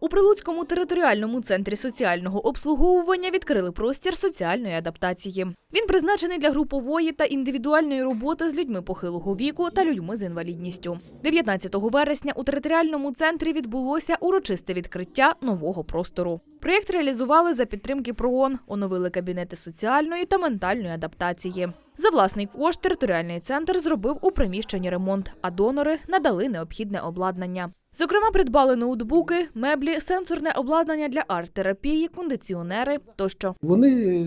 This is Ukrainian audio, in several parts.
У Прилуцькому територіальному центрі соціального обслуговування відкрили простір соціальної адаптації. Він призначений для групової та індивідуальної роботи з людьми похилого віку та людьми з інвалідністю. 19 вересня у територіальному центрі відбулося урочисте відкриття нового простору. Проєкт реалізували за підтримки ПРООН, оновили кабінети соціальної та ментальної адаптації. За власний кошт територіальний центр зробив у приміщенні ремонт, а донори надали необхідне обладнання. Зокрема, придбали ноутбуки, меблі, сенсорне обладнання для арт-терапії, кондиціонери тощо. Вони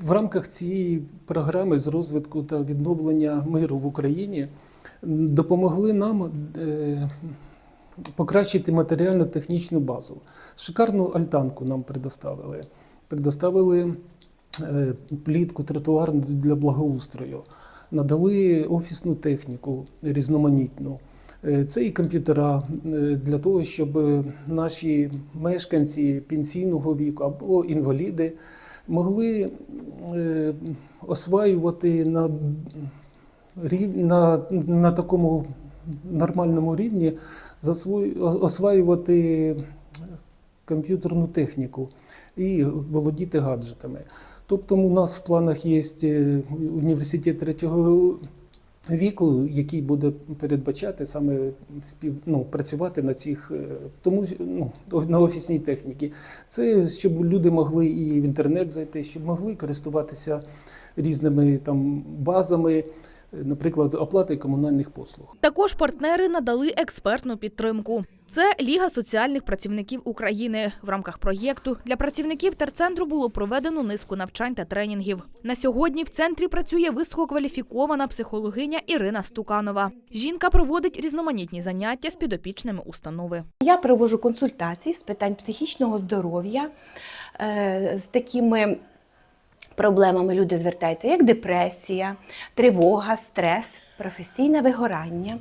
в рамках цієї програми з розвитку та відновлення миру в Україні допомогли нам е, покращити матеріально-технічну базу. Шикарну альтанку нам предоставили. Предоставили е, плітку тротуарну для благоустрою, надали офісну техніку різноманітну. Е, Це і комп'ютера е, для того, щоб наші мешканці пенсійного віку або інваліди могли осваювати на, на, на такому нормальному рівні осваювати комп'ютерну техніку і володіти гаджетами. Тобто у нас в планах є е, університет третього віку, який буде передбачати саме спів, ну, працювати на цих е, тому ну, на офісній техніці. Це щоб люди могли і в інтернет зайти, щоб могли користуватися різними там базами, наприклад, оплати комунальних послуг. Також партнери надали експертну підтримку. Це Ліга соціальних працівників України. В рамках проєкту для працівників терцентру було проведено низку навчань та тренінгів. На сьогодні в центрі працює висококваліфікована психологиня Ірина Стуканова. Жінка проводить різноманітні заняття з підопічними установи. Я проводжу консультації з питань психічного здоров'я е, з такими проблемами люди звертаються, як депресія, тривога, стрес, професійне вигорання.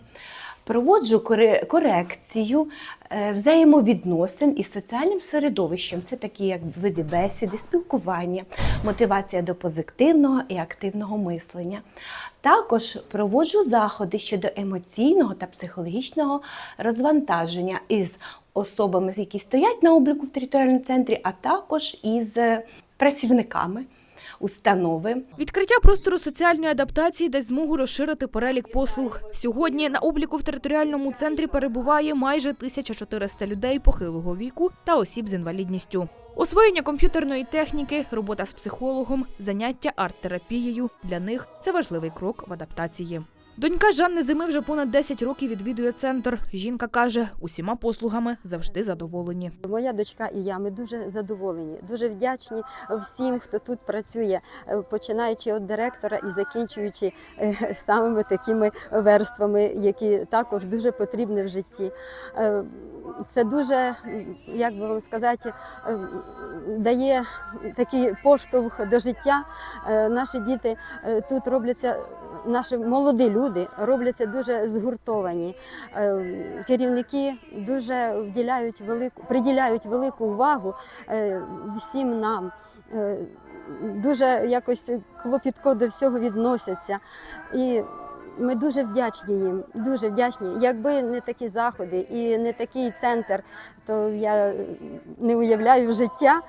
Проводжу корекцію е, взаємовідносин із соціальним середовищем. Це такі як види бесіди, спілкування, мотивація до позитивного і активного мислення. Також проводжу заходи щодо емоційного та психологічного розвантаження із особами, які стоять на обліку в територіальному центрі, а також із е, працівниками установи. Відкриття простору соціальної адаптації дасть змогу розширити перелік послуг. Сьогодні на обліку в територіальному центрі перебуває майже 1400 людей похилого віку та осіб з інвалідністю. Освоєння комп'ютерної техніки, робота з психологом, заняття арт-терапією для них це важливий крок в адаптації. Донька Жанни Зими вже понад 10 років відвідує центр. Жінка каже, усіма послугами завжди задоволені. Моя дочка і я ми дуже задоволені, дуже вдячні всім, хто тут працює, е, починаючи від директора і закінчуючи е, самими такими верствами, які також дуже потрібні в житті. Е, Це дуже, як би вам сказати, дає такий поштовх до життя. Наші діти тут робляться, наші молоді люди робляться дуже згуртовані. Е, Керівники дуже вділяють велику, приділяють велику увагу е, всім нам. Е, Дуже якось клопітко до всього відносяться. І ми дуже вдячні їм, дуже вдячні. Якби не такі заходи і не такий центр, то я не уявляю життя,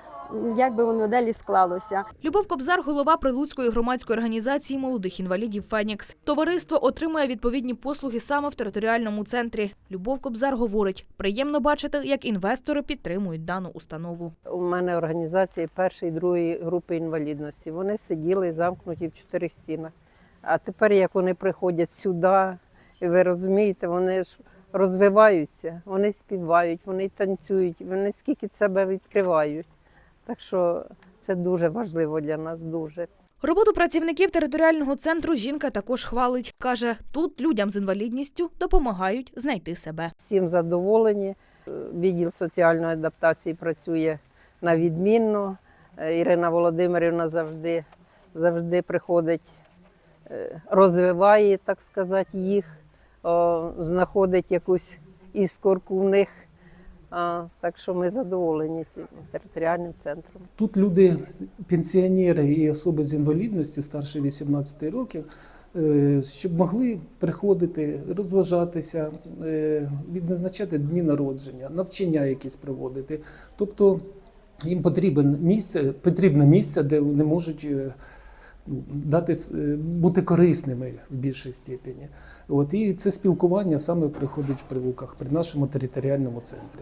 як би воно далі склалося. Любов Кобзар, голова Прилуцької громадської організації молодих інвалідів Фенікс. Товариство отримує відповідні послуги саме в територіальному центрі. Любов Кобзар говорить, приємно бачити, як інвестори підтримують дану установу. У мене організації першої і другої групи інвалідності. Вони сиділи замкнуті в чотири стінах. А тепер, як вони приходять сюди, ви розумієте, вони ж розвиваються, вони співають, вони танцюють, вони скільки себе відкривають. Так що це дуже важливо для нас, дуже. Роботу працівників територіального центру жінка також хвалить. Каже, тут людям з інвалідністю допомагають знайти себе. Всім задоволені. Відділ соціальної адаптації працює на відмінно. Ірина Володимирівна завжди, завжди приходить, е, розвиває, так сказати, їх, знаходить якусь іскорку в них. А, Так що ми задоволені цим територіальним центром. Тут люди, пенсіонери і особи з інвалідністю старше 18 років, е, щоб могли приходити, розважатися, е, відзначати дні народження, навчання якісь проводити. Тобто їм потрібен місце, потрібне місце, де вони можуть е, дати е, бути корисними в більшій степені. От і це спілкування саме приходить в прилуках при нашому територіальному центрі.